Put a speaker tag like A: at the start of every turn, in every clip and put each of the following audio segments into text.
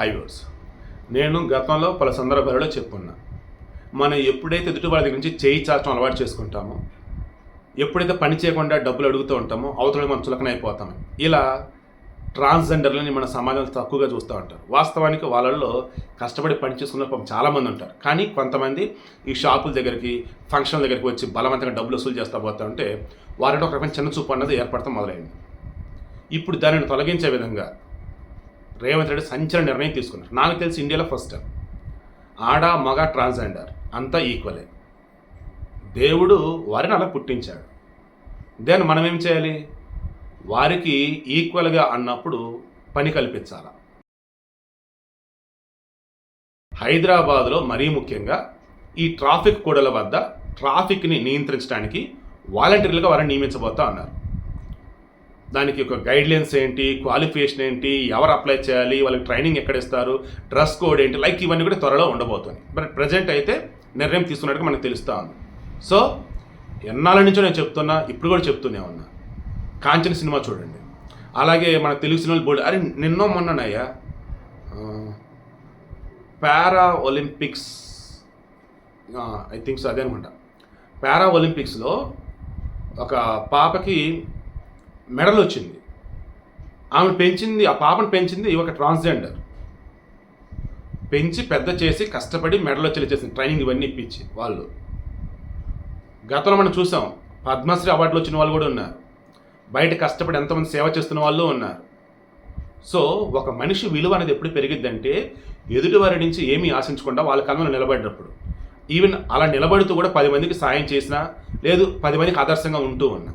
A: హైవర్స్ నేను గతంలో పలు సందర్భాలలో చెప్పున్నా. మనం ఎప్పుడైతే ఎదుటి వాళ్ళ దగ్గర నుంచి చేయి చాచడం అలవాటు చేసుకుంటామో ఎప్పుడైతే పని చేయకుండా డబ్బులు అడుగుతూ ఉంటామో అవతల మనం చులకన అయిపోతాం. ఇలా ట్రాన్స్జెండర్లని మన సమాజంలో తక్కువగా చూస్తూ ఉంటారు. వాస్తవానికి వాళ్ళల్లో కష్టపడి పని చేసుకున్న పాపం చాలామంది ఉంటారు. కానీ కొంతమంది ఈ షాపుల దగ్గరికి ఫంక్షన్ల దగ్గరికి వచ్చి బలవంతంగా డబ్బులు వసూలు చేస్తూ పోతూ ఉంటే వారిలో ఒక రకమైన చిన్న చూపు అన్నది ఏర్పడటం మొదలైంది. ఇప్పుడు దానిని తొలగించే విధంగా రేవంత్ రెడ్డి సంచలన నిర్ణయం తీసుకున్నారు. నాకు తెలిసి ఇండియాలో ఫస్ట్ ఆడ మగ ట్రాన్స్జెండర్ అంతా ఈక్వలే దేవుడు వారిని అలా పుట్టించాడు. దెన్ మనం ఏం చేయాలి? వారికి ఈక్వల్గా అన్నప్పుడు పని కల్పించాల? హైదరాబాద్లో మరీ ముఖ్యంగా ఈ ట్రాఫిక్ కూడల వద్ద ట్రాఫిక్ని నియంత్రించడానికి వాలంటీర్లుగా వారిని నియమించబోతా అన్నారు. దానికి ఒక గైడ్లైన్స్ ఏంటి క్వాలిఫికేషన్ ఏంటి ఎవరు అప్లై చేయాలి వాళ్ళకి ట్రైనింగ్ ఎక్కడ ఇస్తారు డ్రెస్ కోడ్ ఏంటి లైక్ ఇవన్నీ కూడా త్వరలో ఉండబోతుంది. బట్ ప్రజెంట్ అయితే నిర్ణయం తీసుకున్నట్టుగా మనకు తెలుస్తూ ఉంది. సో ఎన్నాళ్ళ నుంచో నేను చెప్తున్నా ఇప్పుడు కూడా చెప్తూనే ఉన్నా. కాంచన సినిమా చూడండి. అలాగే మన తెలుగు సినిమాలు బోర్డు అరే నిన్నో మొన్ననయ్యా. Para Olympics I think so అదే అనుకుంటా పారా ఒలింపిక్స్లో ఒక పాపకి మెడల్ వచ్చింది ఆమె పెంచింది ఆ పాపను పెంచింది ఒక ట్రాన్స్జెండర్. పెంచి పెద్ద చేసి కష్టపడి మెడల్ వచ్చేలా చేసింది ట్రైనింగ్ ఇవన్నీ ఇప్పించి వాళ్ళు. గతంలో మనం చూసాం పద్మశ్రీ అవార్డులు వచ్చిన వాళ్ళు కూడా ఉన్నారు. బయట కష్టపడి ఎంతమంది సేవ చేస్తున్న వాళ్ళు ఉన్నారు. సో ఒక మనిషి విలువ అనేది ఎప్పుడు పెరిగిద్దంటే ఎదుటి వారి నుంచి ఏమీ ఆశించకుండా వాళ్ళ కళ్ళలో నిలబడినప్పుడు. ఈవెన్ అలా నిలబడుతూ కూడా పది మందికి సాయం చేసినా లేదు పది మందికి ఆదర్శంగా ఉంటూ ఉన్నా.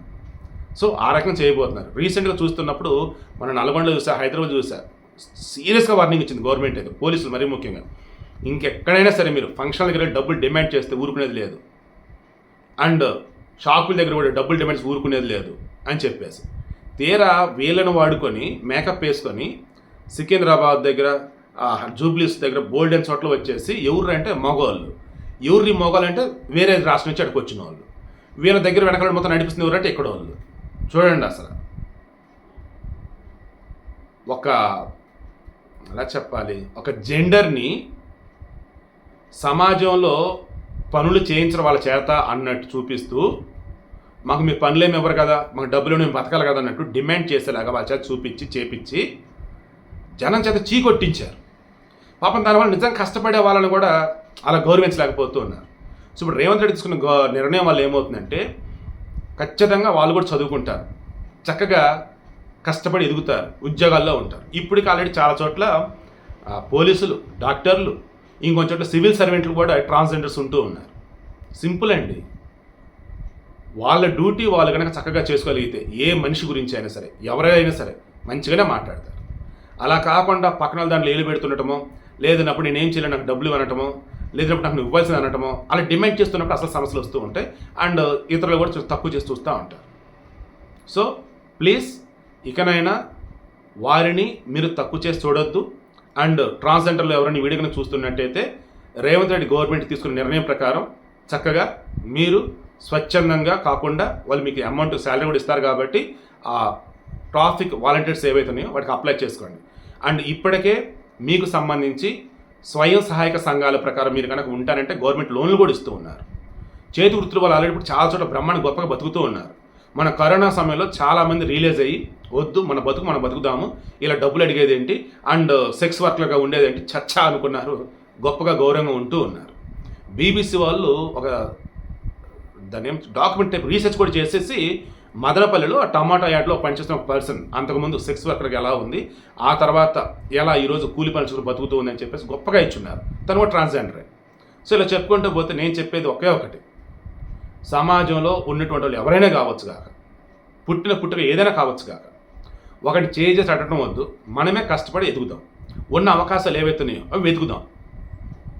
A: సో ఆ రకంగా చేయబోతున్నారు. రీసెంట్గా చూస్తున్నప్పుడు మన నల్గొండలో చూసా హైదరాబాద్ చూసా సీరియస్గా వార్నింగ్ ఇచ్చింది గవర్నమెంట్ అయితే పోలీసులు మరీ ముఖ్యంగా. ఇంకెక్కడైనా సరే మీరు ఫంక్షన్ దగ్గర డబ్బులు డిమాండ్ చేస్తే ఊరుకునేది లేదు. అండ్ షాపుల దగ్గర కూడా డబ్బులు డిమాండ్స్ ఊరుకునేది లేదు అని చెప్పేసి. తీరా వీళ్ళను వాడుకొని మేకప్ వేసుకొని సికింద్రాబాద్ దగ్గర జూబ్లీస్ దగ్గర బోల్డెన్ చోట్ల వచ్చేసి ఎవరు అంటే మగవాళ్ళు. ఎవరి మగవాళ్ళు అంటే వేరే రాష్ట్రం నుంచి అక్కడికి వచ్చిన వాళ్ళు. వీళ్ళ దగ్గర వెనకాల మొత్తం నడిపిస్తున్న ఎవరంటే ఇక్కడ వాళ్ళు చూడండి అసలు. ఒక ఎలా చెప్పాలి? ఒక జెండర్ని సమాజంలో పనులు చేయించడం వాళ్ళ చేత అన్నట్టు చూపిస్తూ మాకు మీ పనులేమి ఇవ్వరు కదా మాకు డబ్బులు మేము బతకాలి కదా అన్నట్టు డిమాండ్ చేసేలాగా వాళ్ళ చేత చూపించి చేపించి జనం చేత చీకొట్టించారు. పాపం దానివల్ల నిజంగా కష్టపడే వాళ్ళని కూడా అలా గౌరవించలేకపోతూ ఉన్నారు. సో ఇప్పుడు రేవంత్ రెడ్డి తీసుకున్న నిర్ణయం వల్ల ఏమవుతుందంటే ఖచ్చితంగా వాళ్ళు కూడా చదువుకుంటారు. చక్కగా కష్టపడి ఎదుగుతారు ఉద్యోగాల్లో ఉంటారు. ఇప్పటికి ఆల్రెడీ చాలా చోట్ల పోలీసులు డాక్టర్లు ఇంకొంచెం చోట్ల సివిల్ సర్వెంట్లు కూడా ట్రాన్స్జెండర్స్ ఉంటూ ఉన్నారు. సింపుల్ అండి. వాళ్ళ డ్యూటీ వాళ్ళు కనుక చక్కగా చేసుకోగలిగితే ఏ మనిషి గురించి అయినా సరే ఎవరైనా సరే మంచిగానే మాట్లాడతారు. అలా కాకుండా పక్కన వాళ్ళ దాంట్లో ఏలు పెడుతుండటమో లేదన్నప్పుడు నేనేం చేయలేను నాకు డబ్బులు అనటమో లేదంటే నాకు నువ్వు ఇవ్వాల్సింది అనటమో అలా డిమాండ్ చేస్తున్నప్పుడు అసలు సమస్యలు వస్తూ ఉంటాయి. అండ్ uh, ఇతరులు కూడా తక్కువ చేస్తూ వస్తూ ఉంటారు. సో ప్లీజ్ ఇకనైనా వారిని మీరు తక్కువ చేసి చూడొద్దు. అండ్ ట్రాన్స్జెండర్లు ఎవరైనా వీడియోని చూస్తున్నట్టయితే రేవంత్ రెడ్డి గవర్నమెంట్ తీసుకున్న నిర్ణయం ప్రకారం చక్కగా మీరు స్వచ్ఛందంగా కాకుండా వాళ్ళు మీకు అమౌంట్ శాలరీ కూడా ఇస్తారు కాబట్టి ఆ ట్రాఫిక్ వాలంటీర్స్ ఏవైతున్నాయో వాటికి అప్లై చేసుకోండి. అండ్ ఇప్పటికే మీకు సంబంధించి స్వయం సహాయక సంఘాల ప్రకారం మీరు కనుక ఉంటారంటే గవర్నమెంట్ లోన్లు కూడా ఇస్తూ ఉన్నారు. చేతి వృత్తులు వాళ్ళు ఆల్రెడీ ఇప్పుడు చాలా చోట్ల బ్రహ్మాండ గొప్పగా బతుకుతూ ఉన్నారు. మన కరోనా సమయంలో చాలామంది రియలైజ్ అయ్యి వద్దు మన బతుకు మనం బతుకుదాము ఇలా డబ్బులు అడిగేది ఏంటి? అండ్ సెక్స్ వర్క్లుగా ఉండేది ఏంటి? చచ్చా అనుకున్నారు గొప్పగా గౌరవంగా ఉంటూ ఉన్నారు. బీబీసీ వాళ్ళు ఒక దాని ఏం డాక్యుమెంట్ టైప్ రీసెర్చ్ కూడా చేసేసి మదనపల్లిలో ఆ టమాటా యాడ్లో పనిచేస్తున్న పర్సన్ అంతకుముందు సెక్స్ వర్కర్కి ఎలా ఉంది ఆ తర్వాత ఎలా ఈరోజు కూలి పని బతుకుతూ ఉంది అని చెప్పేసి గొప్పగా ఇచ్చున్నారు. తను కూడా ట్రాన్స్జెండరే. సో ఇలా చెప్పుకుంటూ పోతే నేను చెప్పేది ఒకే ఒకటి. సమాజంలో ఉన్నటువంటి వాళ్ళు ఎవరైనా కావచ్చు కాక పుట్టిన పుట్టుక ఏదైనా కావచ్చు కాక ఒకటి చేసి అడగటం వద్దు మనమే కష్టపడి ఎదుగుదాం. ఉన్న అవకాశాలు ఏవైతున్నాయో అవి వెతుకుదాం.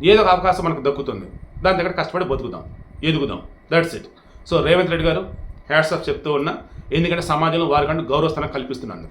A: ఏదో ఒక అవకాశం మనకు దక్కుతుంది. దాని దగ్గర కష్టపడి బతుకుదాం ఎదుగుదాం. That's it so Revanth Reddy గారు హ్యాట్స్ ఆఫ్ చెప్తూ ఉన్నా ఎందుకంటే సమాజంలో వారికంటూ గౌరవ స్థానం కల్పిస్తున్నందుకు.